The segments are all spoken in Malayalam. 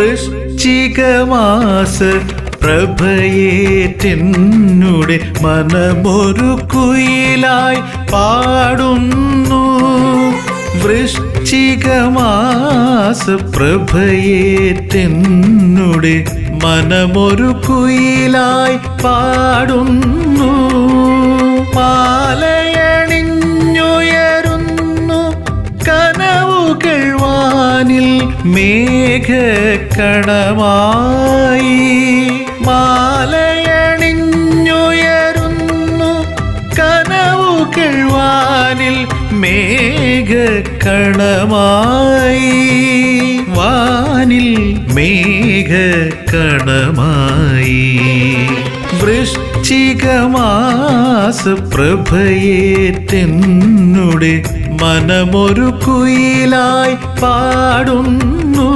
വൃശ്ചികമാസ പ്രഭയേറ്റെന്നുടെ മനമൊരു കുയിലായി പാടുന്നു. വൃശ്ചികമാസ പ്രഭയേറ്റെന്നുടെ മനമൊരു കുയിലായി പാടുന്നു. മാലയണിഞ്ഞുയരുന്നു കനവുകൾ വാനിൽ മേഘക്കണമായി മാലയണിഞ്ഞുയരുന്നു. കനവുകൾ വാനിൽ മേഘക്കണമായി വാനിൽ മേഘക്കണമായി വൃശ്ചികമാസ പ്രഭയേറ്റെന്നുടെ മനമൊരു കുയിലായി പാടുന്നു.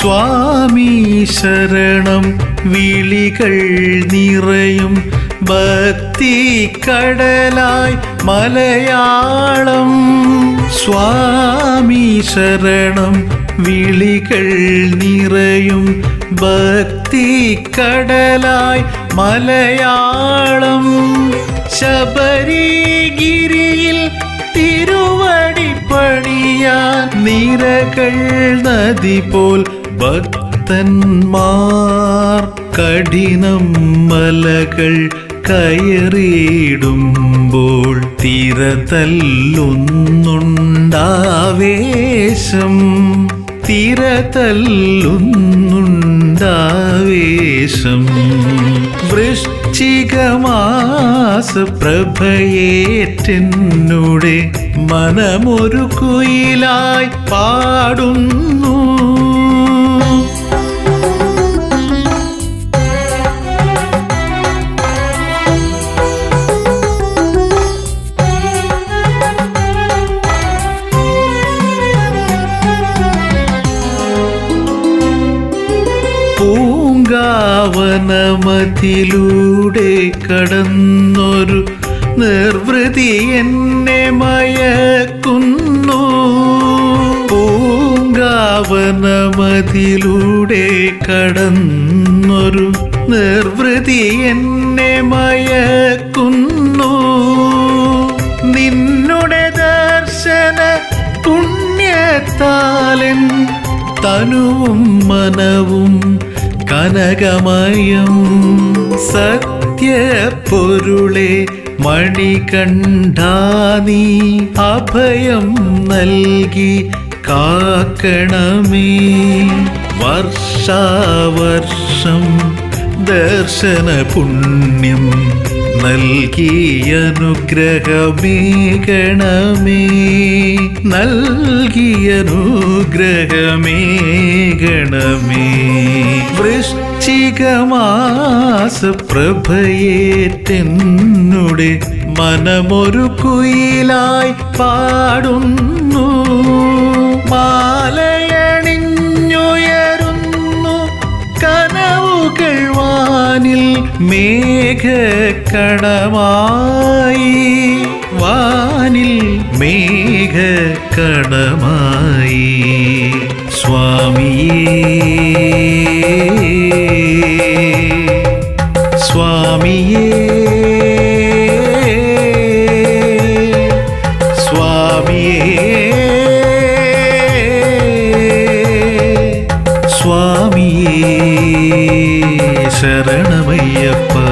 സ്വാമി ശരണം വിളികൾ നിറയും ഭക്തി കടലായി മലയാളം. സ്വാമി ശരണം വിളികൾ നിറയും ഭക്തി കടലായി മലയാളം. ശബരിഗിരിയിൽ തിരുവടി പണിയാൻ നിരകൾ നദി പോൽ ഭക്തന്മാർ കഠിനം മലകൾ കയറിയിടുമ്പോൾ തിരതല്ലുന്നുണ്ടാവേശം. തിരതല്ലുന്നുണ്ടാവേശം. വൃശ്ചികമാസ പ്രഭയേറ്റെന്നുടെ മനമൊരു കുയിലായി പാടുന്നു. പൂങ്കാവനമതിലൂടെ കടന്നൊരു നിർവൃതി എന്നെ മയക്കുന്നു. പൂങ്കാവനമതിലൂടെ കടന്നൊരു നിർവൃതി എന്നെ മയക്കുന്നു. നിന്നുടെ ദർശന പുണ്യത്താലൻ തനുവും മനവും കനകമയം സത്യപൊരുളെ മണികണ്ഠാനി അഭയം നൽകി കാക്കണമേ. വർഷാവർഷം ദർശന പുണ്യം നൽകി അനുഗ്രഹമേകണമേ നൽകി അനുഗ്രഹമേകണമേ വൃശ്ചികമാസ പ്രഭയേറ്റെന്നുടെ മനമൊരു കുയിലായി പാടുന്നു. മാലയണിഞ്ഞുയരുന്നു മേഘക്കണമായി വാനിൽ മേഘക്കണമായി. സ്വാമിയേ. சரணமையப்பா.